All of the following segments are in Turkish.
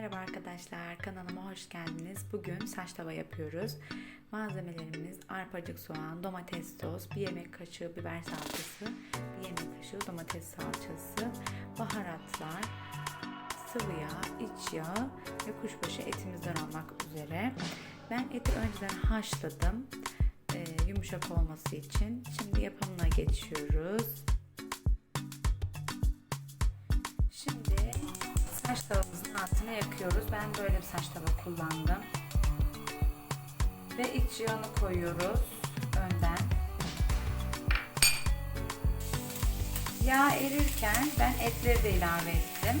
Merhaba arkadaşlar, kanalıma hoş geldiniz. Bugün saç tava yapıyoruz. Malzemelerimiz arpacık soğan, domates sos, bir yemek kaşığı biber salçası, bir yemek kaşığı domates salçası, baharatlar, sıvı yağ, iç yağ ve kuşbaşı etimizden olmak üzere. Ben eti önceden haşladım e, yumuşak olması için. Şimdi yapımına geçiyoruz. Tavamızın altını yakıyoruz. Ben böyle bir saç tava kullandım. Ve iç yağını koyuyoruz önden. Yağ erirken ben etleri de ilave ettim.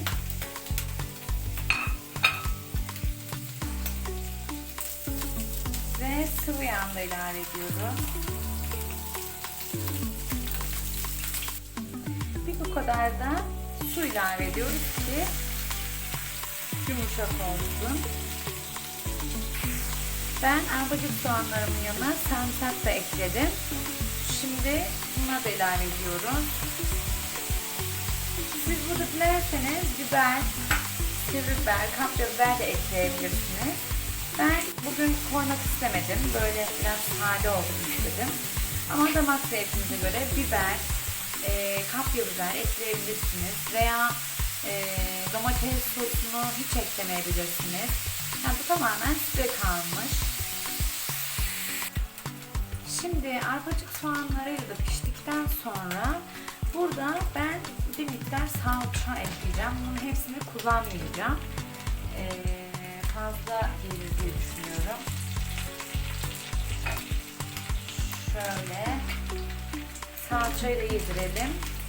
Ve sıvı yağını da ilave ediyorum. Bir bu kadar da su ilave ediyoruz ki yumuşak olsun. Ben arpacık soğanlarımın yanına sarımsak da ekledim. Şimdi bunları da ilave ediyorum. Siz burada dilerseniz biber, sivri biber, kapya biber de ekleyebilirsiniz. Ben bugün koymak istemedim. Böyle biraz sade olsun istedim. Ama damak zevkinize göre biber, e, kapya biber ekleyebilirsiniz. Veya e, domates sosunu hiç eklemeyebilirsiniz. Yani bu tamamen size kalmış. Şimdi arpacık soğanlarıyla da piştikten sonra burada ben bir miktar salça ekleyeceğim. Bunun hepsini kullanmayacağım. Ee, fazla gelir diye düşünüyorum. Şöyle salçayı da yedirelim.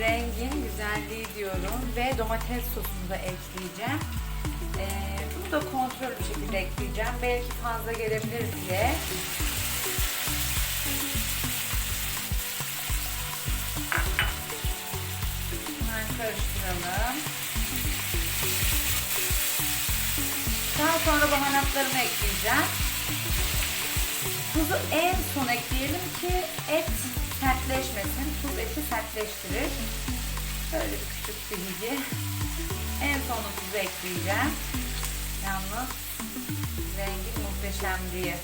Rengin güzelliği diyorum ve domates sosunu da ekleyeceğim. Ee, bunu da kontrol bir şekilde ekleyeceğim. Belki fazla gelebilir diye. Hemen karıştıralım. Daha sonra baharatlarımı ekleyeceğim. Tuzu en son ekleyelim ki et sertleşmesin. Tuz eti sertleştirir. Şöyle küçük bir bilgi. En son tuzu ekleyeceğim. Yalnız rengi muhteşem diye.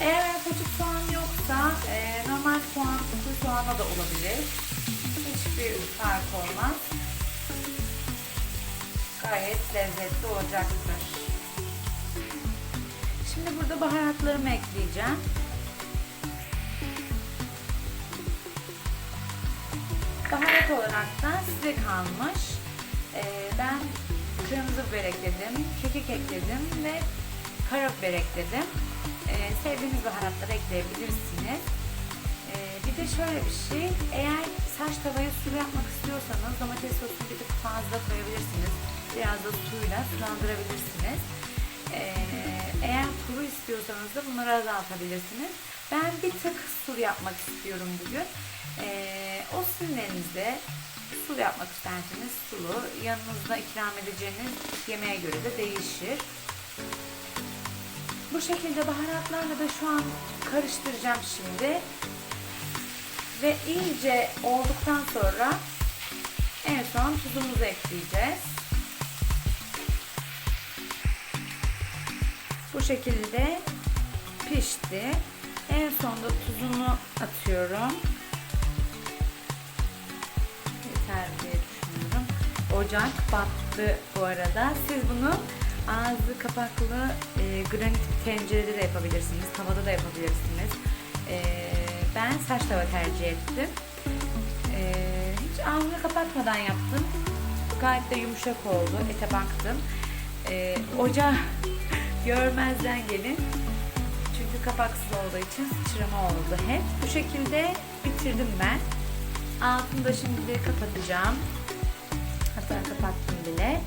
Eğer arpacık soğan yoksa e, normal soğan, kuru soğana da olabilir. Hiçbir fark olmaz. Gayet lezzetli olacaktır. Şimdi burada baharatlarımı ekleyeceğim. Baharat olarak da size kalmış. Ee, ben kırmızı biber ekledim, kekik ekledim ve karabiber ekledim. Ee, sevdiğiniz baharatları ekleyebilirsiniz. Ee, bir de şöyle bir şey, eğer saç tavayı sulu yapmak istiyorsanız domates sosunu bir fazla koyabilirsiniz. Biraz da suyla sulandırabilirsiniz. Ee, eğer kuru istiyorsanız da bunları azaltabilirsiniz. Ben bir tık sulu yapmak istiyorum bugün. Ee, o sizin elinizde. Sulu yapmak isterseniz sulu. Yanınızda ikram edeceğiniz yemeğe göre de değişir. Bu şekilde baharatlarla da şu an karıştıracağım şimdi. Ve iyice olduktan sonra en son tuzumuzu ekleyeceğiz. Bu şekilde pişti. En sonda tuzunu atıyorum. Yeter diye düşünüyorum. Ocak battı bu arada. Siz bunu ağzı kapaklı e, granit tencerede de yapabilirsiniz. Tavada da yapabilirsiniz. E, ben saç tava tercih ettim. E, hiç ağzını kapatmadan yaptım. Gayet de yumuşak oldu. Ete baktım. E, ocağı görmezden gelin. Çünkü kapaksız olduğu için sıçrama oldu hep. Bu şekilde bitirdim ben. Altını da şimdi kapatacağım. Hatta kapattım bile.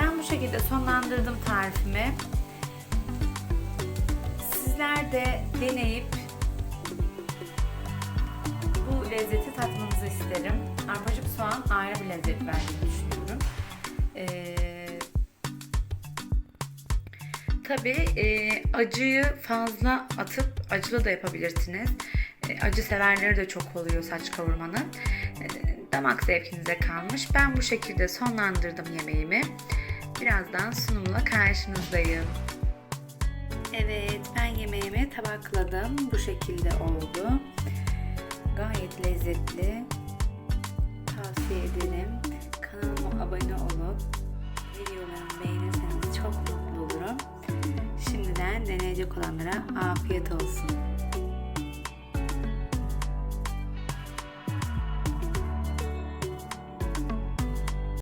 Ben bu şekilde sonlandırdım tarifimi. Sizler de deneyip bu lezzeti tatmanızı isterim. Arpacık soğan ayrı bir lezzet verdiğini düşünüyorum. Ee, Tabii e, acıyı fazla atıp acılı da yapabilirsiniz. E, acı severleri de çok oluyor saç kavurmanın. E, damak zevkinize kalmış. Ben bu şekilde sonlandırdım yemeğimi. Birazdan sunumla karşınızdayım. Evet, ben yemeğimi tabakladım. Bu şekilde oldu. Gayet lezzetli. Tavsiye ederim. Deneyecek olanlara afiyet olsun.